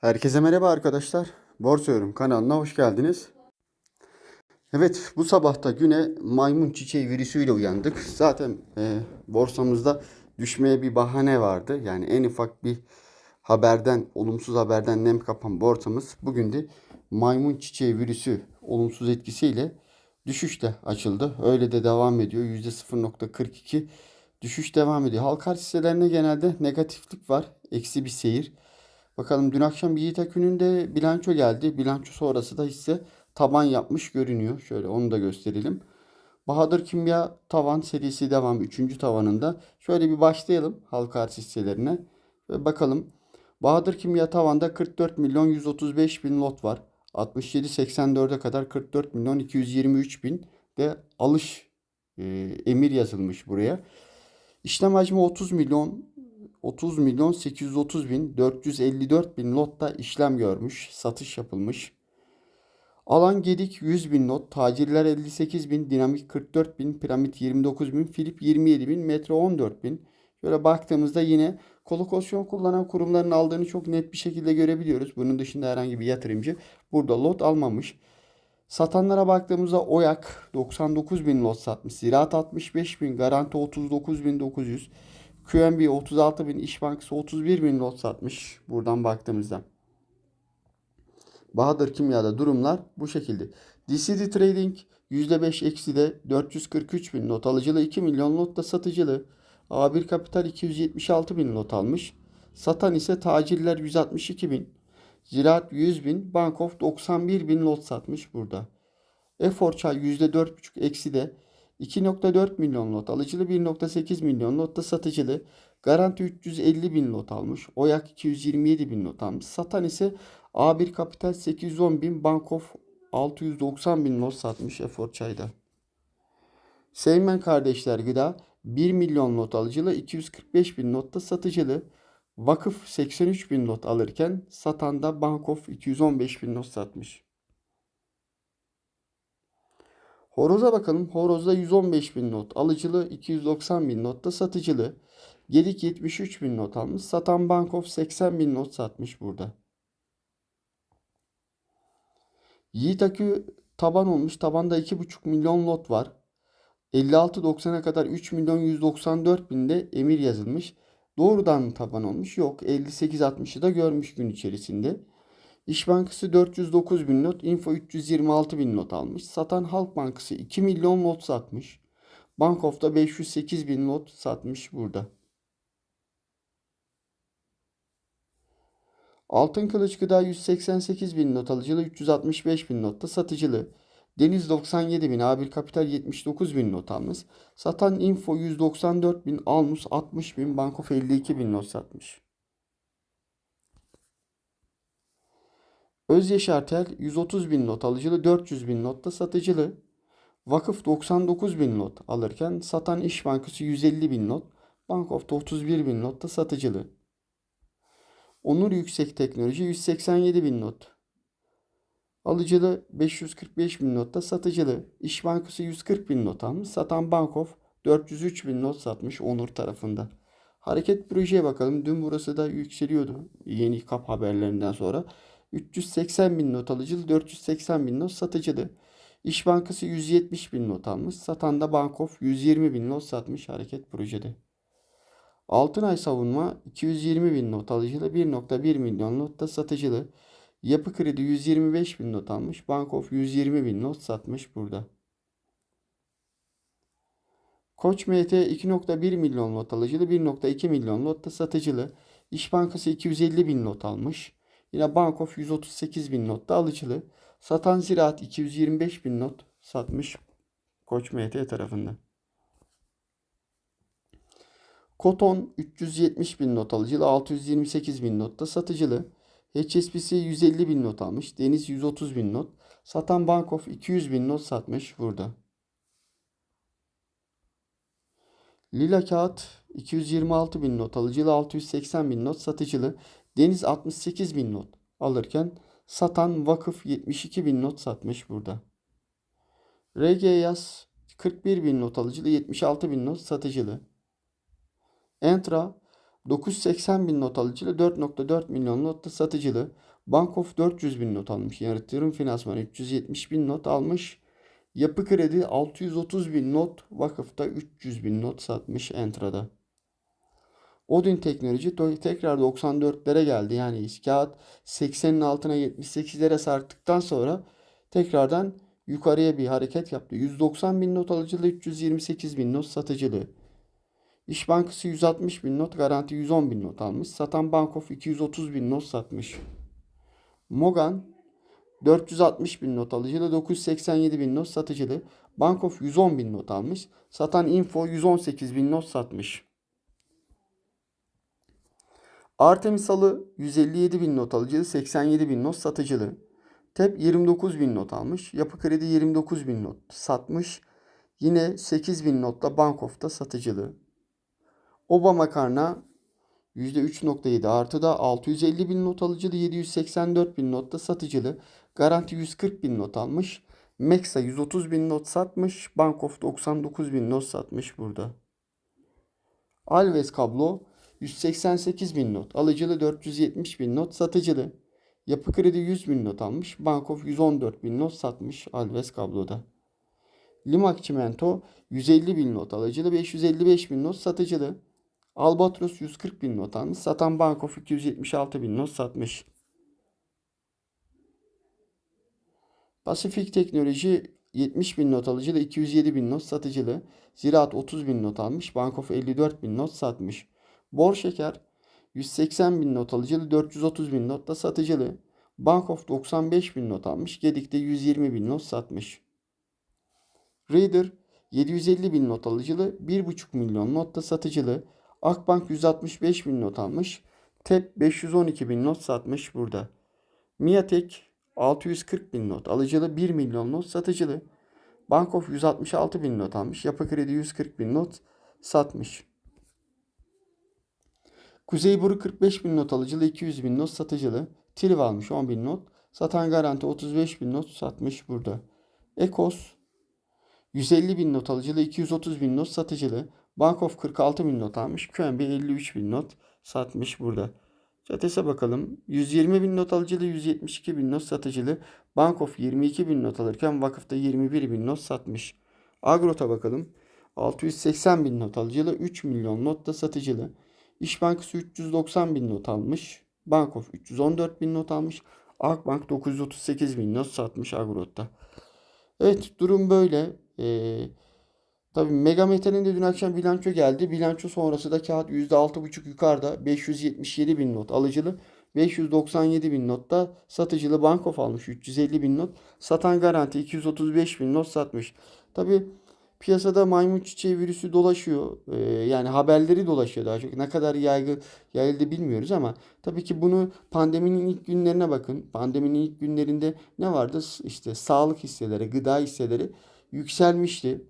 Herkese merhaba arkadaşlar. Borsa Yorum kanalına hoş geldiniz. Evet bu sabahta güne maymun çiçeği virüsüyle uyandık. Zaten e, borsamızda düşmeye bir bahane vardı. Yani en ufak bir haberden, olumsuz haberden nem kapan borsamız bugün de maymun çiçeği virüsü olumsuz etkisiyle düşüşte açıldı. Öyle de devam ediyor. %0.42 düşüş devam ediyor. Halka hisselerinde genelde negatiflik var. Eksi bir seyir. Bakalım dün akşam Yiğit Akün'ün de bilanço geldi. Bilanço sonrası da hisse taban yapmış görünüyor. Şöyle onu da gösterelim. Bahadır Kimya tavan serisi devam. Üçüncü tavanında. Şöyle bir başlayalım halka arz hisselerine. Ve bakalım. Bahadır Kimya tavanda 44 milyon 135 bin lot var. 67.84'e kadar 44 milyon 223 bin de alış e, emir yazılmış buraya. İşlem hacmi 30 milyon 30 milyon 830 bin 454 bin lotta işlem görmüş, satış yapılmış. Alan Gedik 100 bin lot, tacirler 58 bin, dinamik 44 bin, piramit 29 bin, Filip 27 bin, metro 14 bin. Şöyle baktığımızda yine kolokasyon kullanan kurumların aldığını çok net bir şekilde görebiliyoruz. Bunun dışında herhangi bir yatırımcı burada lot almamış. Satanlara baktığımızda Oyak 99 bin lot satmış. Ziraat 65 bin, Garanti 39 bin 900. QNB 36 bin, İş Bankası 31 bin lot satmış buradan baktığımızda. Bahadır Kimya'da durumlar bu şekilde. DCD Trading %5 eksi de 443 bin not alıcılı 2 milyon lot da satıcılı. A1 Kapital 276 bin lot almış. Satan ise tacirler 162 bin. Ziraat 100 bin. Bankof 91 bin lot satmış burada. Efor Çay %4,5 eksi de 2.4 milyon lot alıcılı 1.8 milyon lot da satıcılı. Garanti 350 bin lot almış. Oyak 227 bin lot almış. Satan ise A1 Kapital 810 bin. Bankof 690 bin lot satmış Efor Çay'da. Seymen kardeşler gıda 1 milyon lot alıcılı 245 bin lot da satıcılı. Vakıf 83 bin lot alırken satan da Bankof 215 bin lot satmış. Horoza bakalım. Horozda 115 bin not. Alıcılı 290 bin not da satıcılı. Gedik 73 bin not almış. Satan Bankof 80 bin not satmış burada. Yiğit Akü taban olmuş. Tabanda 2,5 milyon lot var. 56.90'a kadar 3 milyon 194 binde emir yazılmış. Doğrudan taban olmuş. Yok 58.60'ı da görmüş gün içerisinde. İş Bankası 409 bin not, Info 326 bin not almış. Satan Halk Bankası 2 milyon lot satmış. Bankof'ta 508 bin lot satmış burada. Altın Kılıç Gıda 188 bin not alıcılı, 365 bin notta satıcılı. Deniz 97 bin, A1 Kapital 79 bin not almış. Satan Info 194 bin, Almus 60 bin, Bankof 52 bin not satmış. Öz Yaşartel 130 bin not alıcılı 400 bin notta satıcılı. Vakıf 99 bin not alırken satan İş Bankası 150 bin not. Bankof'ta 31 bin notta satıcılı. Onur Yüksek Teknoloji 187 bin not. Alıcılı 545 bin notta satıcılı. İş Bankası 140 bin not almış. Satan Bankof 403 bin not satmış Onur tarafında. Hareket projeye bakalım. Dün burası da yükseliyordu. Yeni kap haberlerinden sonra. 380 bin not alıcılı, 480 bin not satıcılı. İş Bankası 170 bin not almış. Satan da Bankof 120 bin not satmış hareket projede. Altınay Savunma 220 bin not alıcılı, 1.1 milyon not da satıcılı. Yapı Kredi 125 bin not almış. Bankof 120 bin not satmış burada. Koç MT 2.1 milyon lot alıcılı, 1.2 milyon lot da satıcılı. İş Bankası 250 bin not almış. Yine Bankof 138 bin not da alıcılı. Satan Ziraat 225 bin not satmış Koç MT tarafında. Koton 370 bin not alıcılı, 628 bin not da satıcılı. HSBC 150 bin not almış. Deniz 130 bin not. Satan Bankof 200 bin not satmış burada. Lila Kağıt 226 bin not alıcılı, 680 bin not satıcılı. Deniz 68 bin not alırken satan vakıf 72 bin not satmış burada. RG Yaz 41 bin not alıcılı 76 bin not satıcılı. Entra 980 bin not alıcılı 4.4 milyon not da satıcılı. Bankof 400 bin not almış. Yatırım finansmanı 370 bin not almış. Yapı kredi 630 bin not. Vakıfta 300 bin not satmış Entra'da. Odin teknoloji tekrar 94'lere geldi. Yani kağıt 80'in altına 78'lere sarktıktan sonra tekrardan yukarıya bir hareket yaptı. 190 bin not alıcılı 328 bin not satıcılı. İş Bankası 160 bin not, Garanti 110 bin not almış. Satan Bankof 230 bin not satmış. Mogan 460 bin not alıcılı, 987 bin not satıcılı. Bankof 110 bin not almış. Satan Info 118 bin not satmış. Artemis Alı 157 bin not alıcılı, 87 bin not satıcılı. TEP 29 bin not almış. Yapı Kredi 29 bin not satmış. Yine 8 bin notla Bankof'ta satıcılı. Oba makarna %3.7 artıda 650 bin not alıcılı 784 bin notta satıcılı. Garanti 140 bin not almış. Meksa 130 bin not satmış. Bankof 99 bin not satmış burada. Alves kablo 188 bin not. Alıcılı 470 bin not. Satıcılı. Yapı kredi 100 bin not almış. Bankof 114 bin not satmış Alves kabloda. Limak çimento 150 bin not. Alıcılı 555 bin not. Satıcılı. Albatros 140 bin not almış. Satan Bankof 276 bin not satmış. Pasifik Teknoloji 70 bin not alıcılı 207 bin not satıcılı. Ziraat 30 bin not almış. Bankof 54 bin not satmış. Bor Şeker 180 bin not alıcılı 430 bin not da satıcılı. Bankof 95 bin not almış. Gedik'te 120 bin not satmış. Reader 750 bin not alıcılı 1,5 milyon not da satıcılı. Akbank 165 bin not almış. TEP 512 bin not satmış burada. Miatek 640 bin not alıcılı 1 milyon not satıcılı. Bankof 166 bin not almış. Yapı Kredi 140 bin not satmış. Kuzeyburnu 45 bin not alıcılı 200 bin not satıcılı. Triv almış 10 bin not. Satan Garanti 35 bin not satmış burada. Ekos 150 bin not alıcılı 230 bin not satıcılı. Bankof 46 bin not almış. QNB 53 bin not satmış burada. Çates'e bakalım. 120 bin not alıcılı, 172 bin not satıcılı. Bankof 22 bin not alırken vakıfta 21 bin not satmış. Agrot'a bakalım. 680 bin not alıcılı, 3 milyon not da satıcılı. İş Bankası 390 bin not almış. Bankof 314 bin not almış. Akbank 938 bin not satmış Agrot'ta. Evet durum böyle. Ee, Tabii Megametal'in de dün akşam bilanço geldi. Bilanço sonrası da kağıt %6,5 yukarıda 577 bin not alıcılı. 597 bin not da satıcılı Bankof almış 350 bin not. Satan Garanti 235 bin not satmış. Tabii piyasada maymun çiçeği virüsü dolaşıyor. Ee, yani haberleri dolaşıyor daha çok. Ne kadar yaygı yayıldı bilmiyoruz ama tabii ki bunu pandeminin ilk günlerine bakın. Pandeminin ilk günlerinde ne vardı? İşte sağlık hisseleri, gıda hisseleri yükselmişti.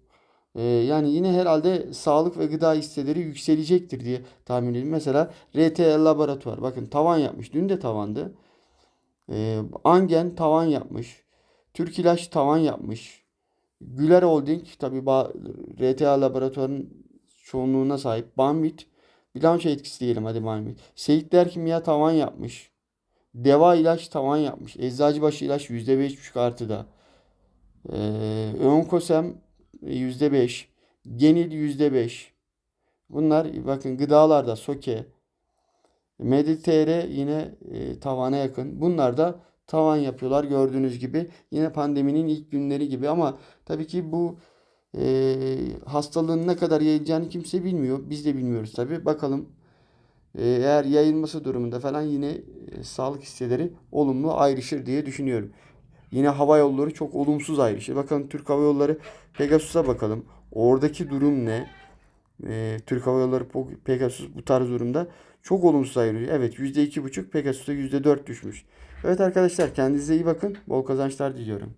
Ee, yani yine herhalde sağlık ve gıda hisseleri yükselecektir diye tahmin ediyorum. Mesela RTL Laboratuvar bakın tavan yapmış. Dün de tavandı. Ee, Angen tavan yapmış. Türk İlaç tavan yapmış. Güler Holding tabi RTA Laboratuvar'ın çoğunluğuna sahip. Banvit bilanço etkisi diyelim hadi Banvit. Seyitler Kimya tavan yapmış. Deva ilaç tavan yapmış. Eczacıbaşı ilaç %5,5 artıda. Ee, Önkosem %5. Genil %5. Bunlar bakın gıdalarda Soke, Meditr yine e, tavana yakın. Bunlar da tavan yapıyorlar gördüğünüz gibi. Yine pandeminin ilk günleri gibi ama tabii ki bu e, hastalığın ne kadar yayılacağını kimse bilmiyor. Biz de bilmiyoruz tabii. Bakalım e, eğer yayılması durumunda falan yine e, sağlık hisseleri olumlu ayrışır diye düşünüyorum. Yine hava yolları çok olumsuz ayrışır. Bakın Türk Hava Yolları Pegasus'a bakalım. Oradaki durum ne? Ee, Türk Hava Yolları Pegasus bu tarz durumda çok olumsuz ayrılıyor. Evet %2,5 Pegasus'ta %4 düşmüş. Evet arkadaşlar kendinize iyi bakın. Bol kazançlar diliyorum.